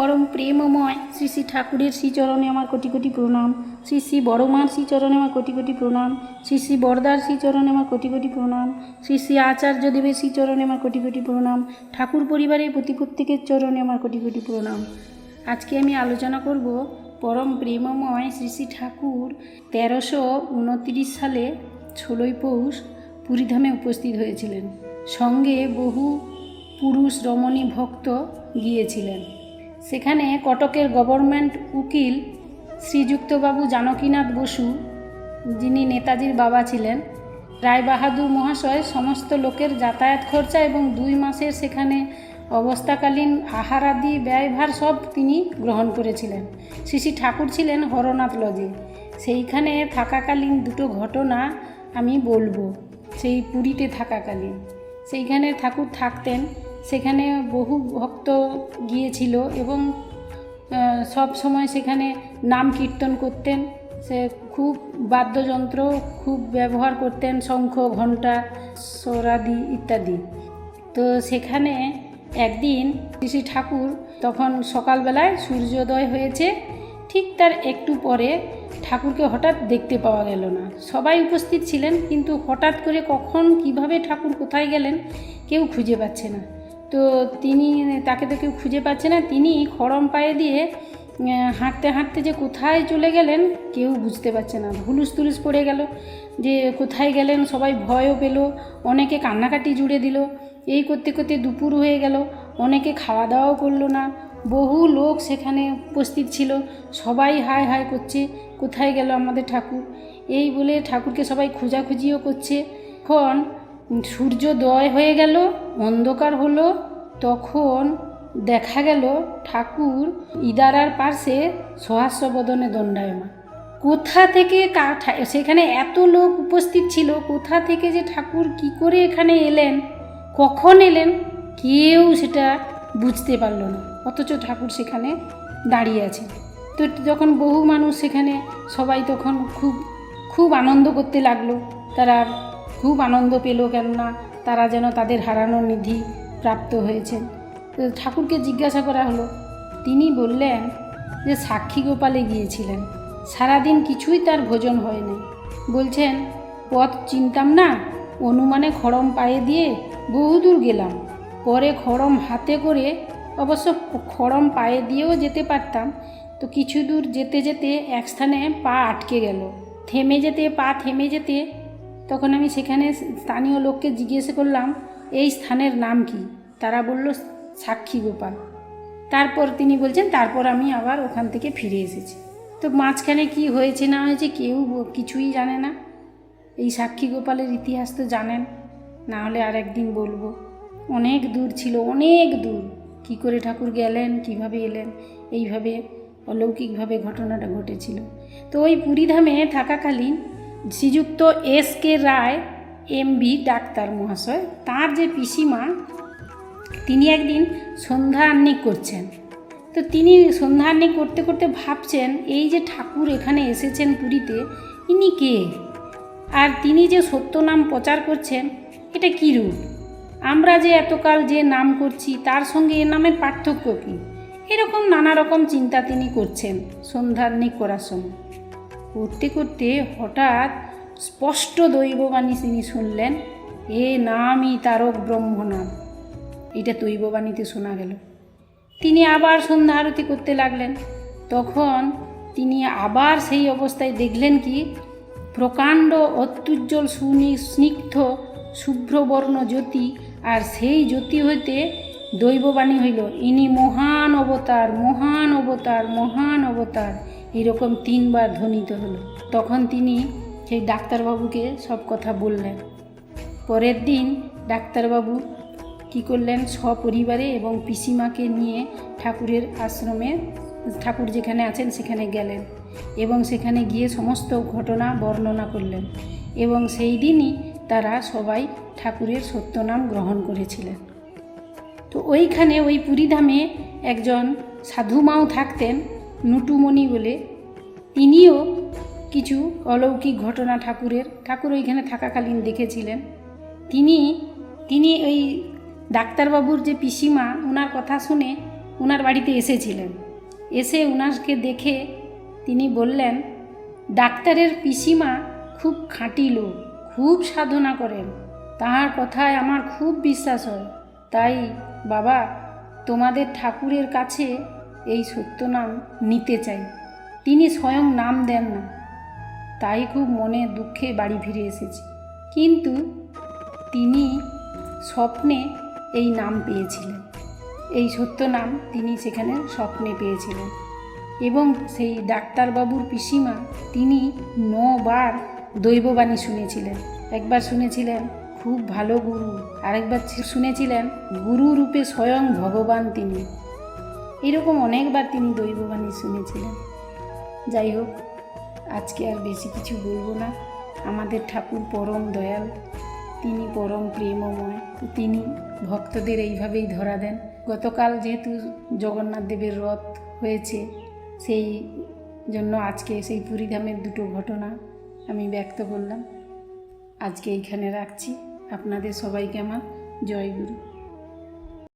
পরম প্রেমময় শ্রী শ্রী ঠাকুরের শ্রীচরণে আমার কোটি কোটি প্রণাম। শ্রী শ্রী বড়মার শ্রীচরণে আমার কোটি কোটি প্রণাম। শ্রী শ্রী বরদার শ্রীচরণে আমার কোটি কোটি প্রণাম। শ্রী শ্রী আচার্য দেবের শ্রীচরণে আমার কোটি কোটি প্রণাম। ঠাকুর পরিবারের প্রতি প্রত্যেকের চরণে আমার কোটি কোটি প্রণাম। আজকে আমি আলোচনা করব পরম প্রেমময় শ্রী শ্রী ঠাকুর তেরোশো উনত্রিশ সালে ষোলোই পৌষ পুরীধামে উপস্থিত হয়েছিলেন। সঙ্গে বহু পুরুষ রমণী ভক্ত গিয়েছিলেন। সেখানে কটকের গভর্নমেন্ট উকিল শ্রীযুক্তবাবু জানকীনাথ বসু, যিনি নেতাজির বাবা ছিলেন, রায়বাহাদুর মহাশয় সমস্ত লোকের যাতায়াত খরচা এবং দুই মাসের সেখানে অবস্থাকালীন আহারাদি ব্যয়ভার সব তিনি গ্রহণ করেছিলেন। শ্রী ঠাকুর ছিলেন হরনাথ লজে। সেইখানে থাকাকালীন দুটো ঘটনা আমি বলব। সেই পুরীতে থাকাকালীন। সেইখানে ঠাকুর থাকতেন। সেখানে বহু ভক্ত গিয়েছিল এবং সব সময় সেখানে নাম কীর্তন করতেন। সে খুব বাদ্যযন্ত্র, খুব ব্যবহার করতেন, শঙ্খ, ঘণ্টা সরাদি ইত্যাদি। তো সেখানে একদিন শ্রী ঠাকুর তখন সকালবেলায় সূর্যোদয় হয়েছে, ঠিক তার একটু পরে ঠাকুরকে হঠাৎ দেখতে পাওয়া গেল না। সবাই উপস্থিত ছিলেন, কিন্তু হঠাৎ করে কখন, কীভাবে ঠাকুর কোথায় গেলেন, কেউ খুঁজে পাচ্ছে না। তো তিনি তাকে তো কেউ খুঁজে পাচ্ছে না। তিনি খড়ম পায়ে দিয়ে হাঁটতে হাঁটতে যে কোথায় চলে গেলেন, কেউ বুঝতে পারছে না। হুলুস তুলুস পড়ে গেল যে কোথায় গেলেন, সবাই ভয়ও পেল, অনেকে কান্নাকাটি জুড়ে দিল। এই করতে করতে দুপুর হয়ে গেল, অনেকে খাওয়া দাওয়াও করল না। বহু লোক সেখানে উপস্থিত ছিল, সবাই হায় হায় করছে, কোথায় গেল আমাদের ঠাকুর? এই বলে ঠাকুরকে সবাই খোঁজাখুঁজিও করছে। এখন সূর্যোদয় হয়ে গেল, অন্ধকার হলো, তখন দেখা গেল ঠাকুর ইদারার পাশে সহাস্য বদনে দণ্ডায়মা কোথা থেকে সেখানে এত লোক উপস্থিত ছিল, কোথা থেকে যে ঠাকুর কি করে এখানে এলেন, কখন এলেন, কেউ সেটা বুঝতে পারল না। অথচ ঠাকুর সেখানে দাঁড়িয়ে আছে তো যখন বহু মানুষ সেখানে সবাই তখন খুব খুব আনন্দ করতে লাগল। তারা খুব আনন্দ পেল কেননা তারা যেন তাদের হারানো নিধি প্রাপ্ত হয়েছেন। ঠাকুরকে জিজ্ঞাসা করা হলো, তিনি বললেন যে সাক্ষী গোপালে গিয়েছিলেন, সারাদিন কিছুই তার ভোজন হয়নি বলছেন, পথ চিনতাম না, অনুমানে খড়ম পায়ে দিয়ে বহুদূর গেলাম, পরে খড়ম হাতে করে অবশ্য খড়ম পায়ে দিয়েও যেতে পারতাম, তো কিছু দূর যেতে যেতে এক স্থানে পা আটকে গেল, থেমে যেতে, পা থেমে যেতে তখন আমি সেখানে স্থানীয় লোককে জিজ্ঞেস করলাম, এই স্থানের নাম কি? তারা বলল, সাক্ষী গোপাল। তারপর তিনি বলছেন, তারপর আমি আবার ওখান থেকে ফিরে এসেছি। তো মাঝখানে কি হয়েছে না হয়েছে কেউ কিছুই জানে না। এই সাক্ষী গোপালের ইতিহাস তো জানেন, না হলে আর একদিন বলব। অনেক দূর ছিল, অনেক দূর। কি করে ঠাকুর গেলেন, কীভাবে এলেন, এইভাবে অলৌকিকভাবে ঘটনাটা ঘটেছিল। তো ওই পুরীধামে থাকাকালীন শ্রীযুক্ত S K Roy MB doctor মহাশয়, তার যে পিসিমা, তিনি একদিন সন্ধ্যা আহ্নি করছেন। তো তিনি সন্ধ্যা আহ্নি করতে করতে ভাবছেন, এই যে ঠাকুর এখানে এসেছেন পুরীতে, ইনি কে? আর তিনি যে সত্য নাম প্রচার করছেন, এটা কী রূপ? আমরা যে এতকাল যে নাম করছি, তার সঙ্গে এর নামের পার্থক্য কী? এরকম নানা রকম চিন্তা তিনি করছেন সন্ধ্যার্নিক করার সময়। করতে করতে হঠাৎ স্পষ্ট দৈববাণী তিনি শুনলেন, এ নামই তারক ব্রহ্ম নাম এটা দৈববাণীতে শোনা গেল। তিনি আবার সন্ধ্যা আরতি করতে লাগলেন। তখন তিনি আবার সেই অবস্থায় দেখলেন কি, প্রকাণ্ড অত্যুজ্জ্বল সুনি, স্নিগ্ধ শুভ্রবর্ণ জ্যোতি আর সেই জ্যোতি হইতে দৈববাণী হইল, ইনি মহান অবতার মহান অবতার মহান অবতার। এরকম তিনবার ধ্বনিত হলো। তখন তিনি সেই ডাক্তারবাবুকে সব কথা বললেন। পরের দিন ডাক্তারবাবু কী করলেন? সপরিবারে এবং পিসিমাকে নিয়ে ঠাকুরের আশ্রমে, ঠাকুর যেখানে আছেন সেখানে গেলেন এবং সেখানে গিয়ে সমস্ত ঘটনা বর্ণনা করলেন এবং সেই দিনই তারা সবাই ঠাকুরের সত্যনাম গ্রহণ করেছিলেন। তো ওইখানে ওই পুরীধামে একজন সাধুমাও থাকতেন। নুটুমণি বলে। তিনিও কিছু অলৌকিক ঘটনা ঠাকুরের, ঠাকুর ওইখানে থাকাকালীন দেখেছিলেন। তিনি তিনি ওই ডাক্তারবাবুর যে পিসিমা ওনার কথা শুনে ওনার বাড়িতে এসেছিলেন। এসে ওনাকে দেখে তিনি বললেন, ডাক্তারের পিসিমা খুব খাঁটি লোক, খুব সাধনা করেন। তাহার কথায় আমার খুব বিশ্বাস হয়। তাই বাবা, তোমাদের ঠাকুরের কাছে এই সত্য নাম নিতে চাই। তিনি স্বয়ং নাম দেন না। তাই খুব মনে দুঃখে বাড়ি ফিরে এসেছি। কিন্তু তিনি স্বপ্নে এই নাম পেয়েছিলেন। এই সত্য নাম তিনি সেখানে স্বপ্নে পেয়েছিলেন। এবং সেই ডাক্তারবাবুর পিসিমা তিনি নবার দৈববাণী শুনেছিলেন। একবার শুনেছিলেন, খুব ভালো গুরু। আরেকবার শুনেছিলেন গুরু রূপে স্বয়ং ভগবান তিনি। এরকম অনেকবার তিনি দৈববাণী শুনেছিলেন। যাই হোক, আজকে আর বেশি কিছু বলব না। আমাদের ঠাকুর পরম দয়াল, তিনি পরম প্রেমময়। তিনি ভক্তদের এইভাবেই ধরা দেন। গতকাল যেহেতু জগন্নাথ দেবের রথ হয়েছে, সেই জন্য আজকে সেই পুরীধামের দুটো ঘটনা আমি ব্যক্ত করলাম। আজকে এইখানে রাখছি। আপনাদের সবাইকে আমার জয় গুরু।